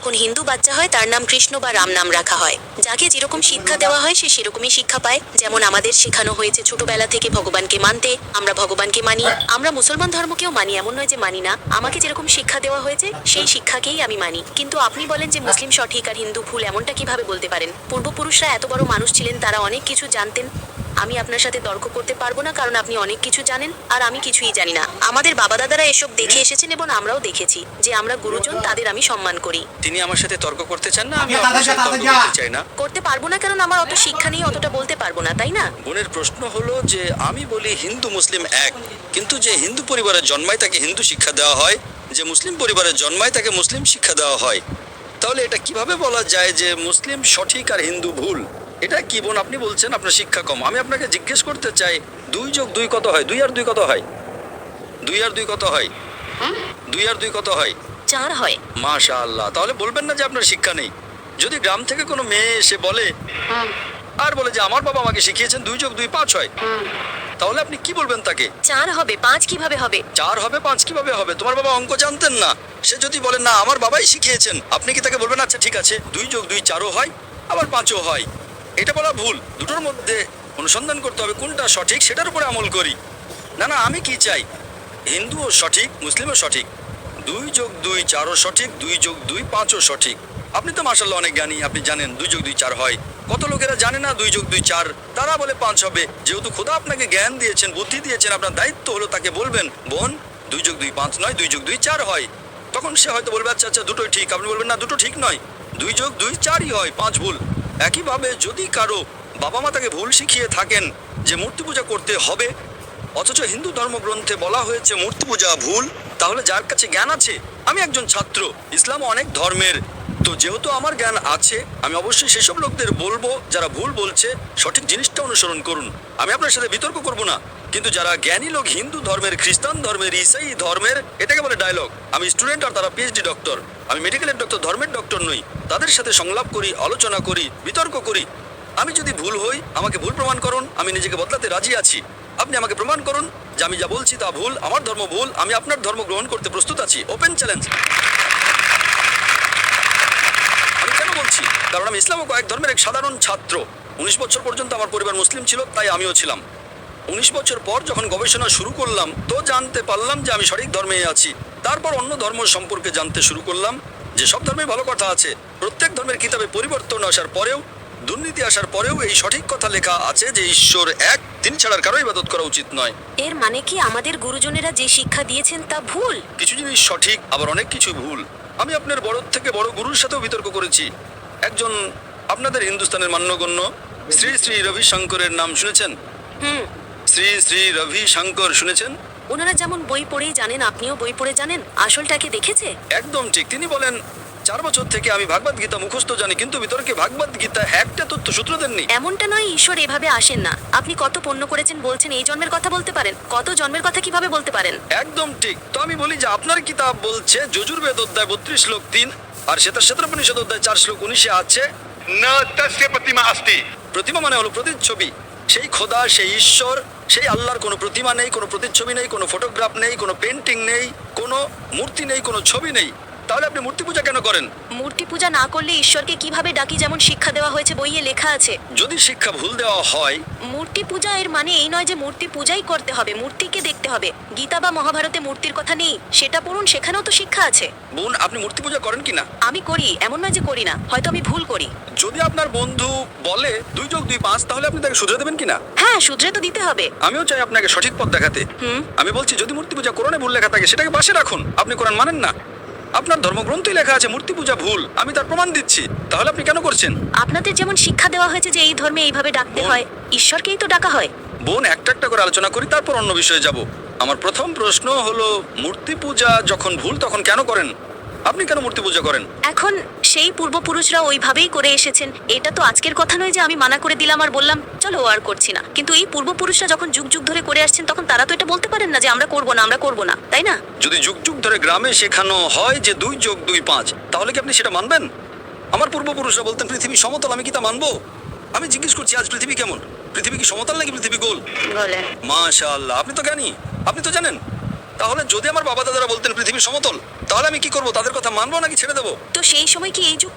যখন হিন্দু বাচ্চা হয়, তার নাম কৃষ্ণ বা রাম নাম রাখা হয়। যাকে যেরকম শিক্ষা দেওয়া হয়, সে সেরকমই শিক্ষা পায়। যেমন আমাদের শেখানো হয়েছে, ছোটবেলা থেকে ভগবানকে মানতে, আমরা ভগবানকে মানি। আমরা মুসলমান ধর্মকেও মানি, এমন নয় যে মানি না। আমাকে যেরকম শিক্ষা দেওয়া হয়েছে, সেই শিক্ষাকেই আমি মানি। কিন্তু আপনি বলেন যে মুসলিম সঠিক আর হিন্দু ভুল, এমনটা কীভাবে বলতে পারেন? পূর্বপুরুষরা এত বড় মানুষ ছিলেন, তারা অনেক কিছু জানতেন। আমি আপনার সাথে তর্ক করতে পারব না কারণ আপনি অনেক কিছু জানেন আর আমি কিছুই জানি না। আমাদের বাবা দাদারা এসব দেখে এসেছেন এবং আমরাও দেখেছি যে আমরা গুরুজন তাদের আমি সম্মান করি। তিনি আমার সাথে তর্ক করতে চান না আমি আচ্ছা, আপনার সাথে তর্ক করতে চাই না। করতে পারব না কারণ আমার অত শিক্ষা নেই অতটা বলতে পারব না তাই না? বোনের প্রশ্ন হলো যে আমি বলি হিন্দু মুসলিম এক কিন্তু যে হিন্দু পরিবারের জন্মায় তাকে হিন্দু শিক্ষা দেওয়া হয় যে মুসলিম পরিবারের জন্মায় তাকে মুসলিম শিক্ষা দেওয়া হয় তাহলে এটা কীভাবে বলা যায় যে মুসলিম সঠিক আর হিন্দু ভুল? এটা কি বোন আপনি বলছেন? আপনার শিক্ষা কম। আমি আপনাকে জিজ্ঞেস করতে চাই দুই যোগ দুই কত হয়? দুই আর দুই কত হয়? দুই আর দুই কত হয়? দুই আর দুই কত হয়? চার হয়। মাশা আল্লাহ তাহলে বলবেন না যে আপনার শিক্ষা নেই। যদি গ্রাম থেকে কোনো মেয়ে এসে বলে আর বলে যে আমার বাবা আমাকে শিখিয়েছেন দুই যোগ দুই পাঁচ হয় তাহলে আপনি কি বলবেন তাকে? চার হবে পাঁচ কীভাবে হবে? চার হবে পাঁচ কীভাবে হবে? তোমার বাবা অঙ্ক জানতেন না। সে যদি বলে না আমার বাবাই শিখিয়েছেন। আপনি কি তাকে বলবেন আচ্ছা ঠিক আছে। দুই যোগ দুই চারও হয় আবার পাঁচও হয়। এটা বলা ভুল। দুটোর মধ্যে অনুসন্ধান করতে হবে কোনটা সঠিক, সেটার উপরে আমল করি। না না, আমি কি চাই? হিন্দুও সঠিক, মুসলিমও সঠিক। দুই যোগ দুই চারও সঠিক, দুই যোগ দুই পাঁচও সঠিক। আপনি তো মাসাল্লাহ অনেক জ্ঞানী, আপনি জানেন দুই যোগ দুই চার হয়। কত লোকেরা জানে না দুই যোগ দুই চার? তারা বলে পাঁচ হবে। যেহেতু খোদা আপনাকে জ্ঞান দিয়েছেন, বুদ্ধি দিয়েছেন, আপনার দায়িত্ব হলো তাকে বলবেন, বোন, দুই যোগ দুই পাঁচ নয়, দুই যোগ দুই চার হয়। তখন সে হয়তো বলবে আচ্ছা আচ্ছা দুটোই ঠিক। আপনি বলবেন, না, দুটো ঠিক নয়। দুই যোগ দুই চারই হয়, পাঁচ ভুল। একইভাবে যদি কারও বাবা মা তাকে ভুল শিখিয়ে থাকেন যে মূর্তি পূজা করতে হবে, অথচ হিন্দু ধর্মগ্রন্থে বলা হয়েছে, মূর্তি পূজা ভুল, তাহলে যার কাছে জ্ঞান আছে, আমি একজন ছাত্র। ইসলাম অনেক ধর্মের তো যেহেতু আমার জ্ঞান আছে, আমি অবশ্যই সেসব লোকদের বলব যারা ভুল বলছে, সঠিক জিনিসটা অনুসরণ করুন। আমি আপনার সাথে বিতর্ক করব না। কিন্তু যারা জ্ঞানী লোক, হিন্দু ধর্মের, খ্রিস্টান ধর্মের, ইসাই ধর্মের, এটাকে বলে ডায়লগ আমি স্টুডেন্ট আর তারা পিএইচডি ডক্টর আমি মেডিকেলের ডক্টর ধর্মের ডক্টর নই। তাদের সাথে সংলাপ করি, আলোচনা করি, বিতর্ক করি। আমি যদি ভুল হই, আমাকে ভুল প্রমাণ করুন, আমি নিজেকে বদলাতে রাজি আছি। আপনি আমাকে প্রমাণ করুন যে আমি যা বলছি তা ভুল, আমার ধর্ম ভুল, আমি আপনার ধর্ম গ্রহণ করতে প্রস্তুত আছি। ওপেন চ্যালেঞ্জ বলছি কারণ আমি ইসলাম ও কয়েক ধর্মের এক সাধারণ ছাত্র। উনিশ বছর পর্যন্ত আমার পরিবার মুসলিম ছিল তাই আমিও ছিলাম। উনিশ বছর পর যখন গবেষণা শুরু করলাম তো জানতে পারলাম যে আমি সঠিক ধর্মে আছি। তারপর অন্য ধর্ম সম্পর্কে জানতে শুরু করলাম যে সব ধর্মে ভালো কথা আছে। প্রত্যেক ধর্মের কিতাবে পরিবর্তন আসার পরেও দুর্নীতি আসার পরেও এই সঠিক কথা লেখা আছে যে ঈশ্বর এক তিনি ছাড়ার কারও ইবাদত করা উচিত নয়। এর মানে কি আমাদের গুরুজনেরা যে শিক্ষা দিয়েছেন তা ভুল? কিছু জিনিস সঠিক আবার অনেক কিছু ভুল। আমি আপনার বড় থেকে বড় গুরুর সাথেও বিতর্ক করেছি। একজন আপনাদের হিন্দুস্তানের মান্যগণ্য শ্রী শ্রী রবি শঙ্করের নাম শুনেছেন? হুম। শ্রী শ্রী রবি শঙ্কর শুনেছেন? ওনারা যেমন বই পড়েই জানেন আপনিও বই পড়ে জানেন আসলটাকে দেখেছে? একদম ঠিক তিনি বলেন চার বছর থেকে আমি ভাগবত গীতা মুখস্থ জানি কিন্তু বিতর্কে ভাগবত গীতা একটা তথ্য সূত্র দেননি। এমনটা নয় ঈশ্বর এভাবে আসেন না। আপনি কত পণ্য করেছেন বলছেন এই জন্মের কথা বলতে পারেন? কত জন্মের কথা কীভাবে বলতে পারেন? একদম ঠিক তো আমি বলি যে আপনার কিতাব বলছে যজুর্বেদ অধ্যায় বত্রিশ শ্লোক তিন আর সেটা সেতরপনিষদ অধ্যায় চার শ্লোক উনিশে আছে না প্রতিমা আস্তি প্রতিমা মানে হলো প্রতিচ্ছবি। সেই খোদা সেই ঈশ্বর সেই আল্লাহর কোনো প্রতিমা নেই কোনো প্রতিচ্ছবি নেই কোনো ফটোগ্রাফ নেই কোনো পেন্টিং নেই কোনো মূর্তি নেই কোনো ছবি নেই। তাহলে আপনি মূর্তি পূজা কেন করেন? মূর্তি পূজা না করলে ঈশ্বরকে কীভাবে ডাকি যেমন শিক্ষা দেওয়া হয়েছে বইয়ে লেখা আছে। যদি শিক্ষা ভুল দেওয়া হয় মূর্তি পূজা এর মানে এই নয় যে মূর্তি পূজাই করতে হবে মূর্তিকে দেখতে হবে। গীতা বা মহাভারতে মূর্তির কথা নেই সেটা পড়ুন সেখানেও তো শিক্ষা আছে। বোন আপনি মূর্তি পূজা করেন কিনা? আমি করি এমন নয় যে করি না হয়তো আমি ভুল করি। যদি আপনার বন্ধু বলে দুই যোগ দুই পাঁচ তাহলে আপনি তাকে শুধরে দেবেন কিনা? হ্যাঁ শুধরে তো দিতে হবে। আমিও চাই আপনাকে সঠিক পথ দেখাতে। হুম। আমি বলছি যদি মূর্তি পূজা কোরআনে ভুল লেখা থাকে সেটাকে পাশে রাখুন। আপনি কোরআন মানেন না। আপনার ধর্মগ্রন্থই লেখা আছে মূর্তি পূজা ভুল আমি তার প্রমাণ দিচ্ছি। তাহলে আপনি কেন করছেন? আপনাদের যেমন শিক্ষা দেওয়া হয়েছে যে এই ধর্মে এইভাবে ডাকতে হয় ঈশ্বরকেই তো ডাকা হয়। বোন একটা একটা করে আলোচনা করি তারপর অন্য বিষয়ে যাব। আমার প্রথম প্রশ্ন হলো মূর্তি পূজা যখন ভুল তখন কেন করেন? আপনি কেন মূর্তি পূজা করেন? এখন সেই পূর্বপুরুষরা ওইভাবেই করে এসেছেন। এটা তো আজকের কথা নয় যে আমি মানা করে দিলাম আর বললাম চলো আর করছি না। কিন্তু এই পূর্বপুরুষরা যখন যুগ যুগ ধরে করে আসছেন তখন তারা তো এটা বলতে পারেন না যে আমরা করব না আমরা করব না তাই না? যদি যুগ যুগ ধরে গ্রামে শেখানো হয় যে দুই যোগ দুই পাঁচ তাহলে কি আপনি সেটা মানবেন? আমার পূর্বপুরুষরা বলতেন পৃথিবী সমতল আমি কি তা মানবো? আমি জিজ্ঞেস করছি আজ পৃথিবী কেমন? পৃথিবী কি সমতল নাকি পৃথিবী গোল? মাশাআল্লাহ আপনি তো জ্ঞানী। আপনি তো জানেন তাহলে যদি আমার বাবা দাদারা বলতেন পৃথিবী সমতল, তাহলে আমি কি করব? তাদের কথা মানবো নাকি ছেড়ে দেবো? তো সেই সময় কি এই যুগ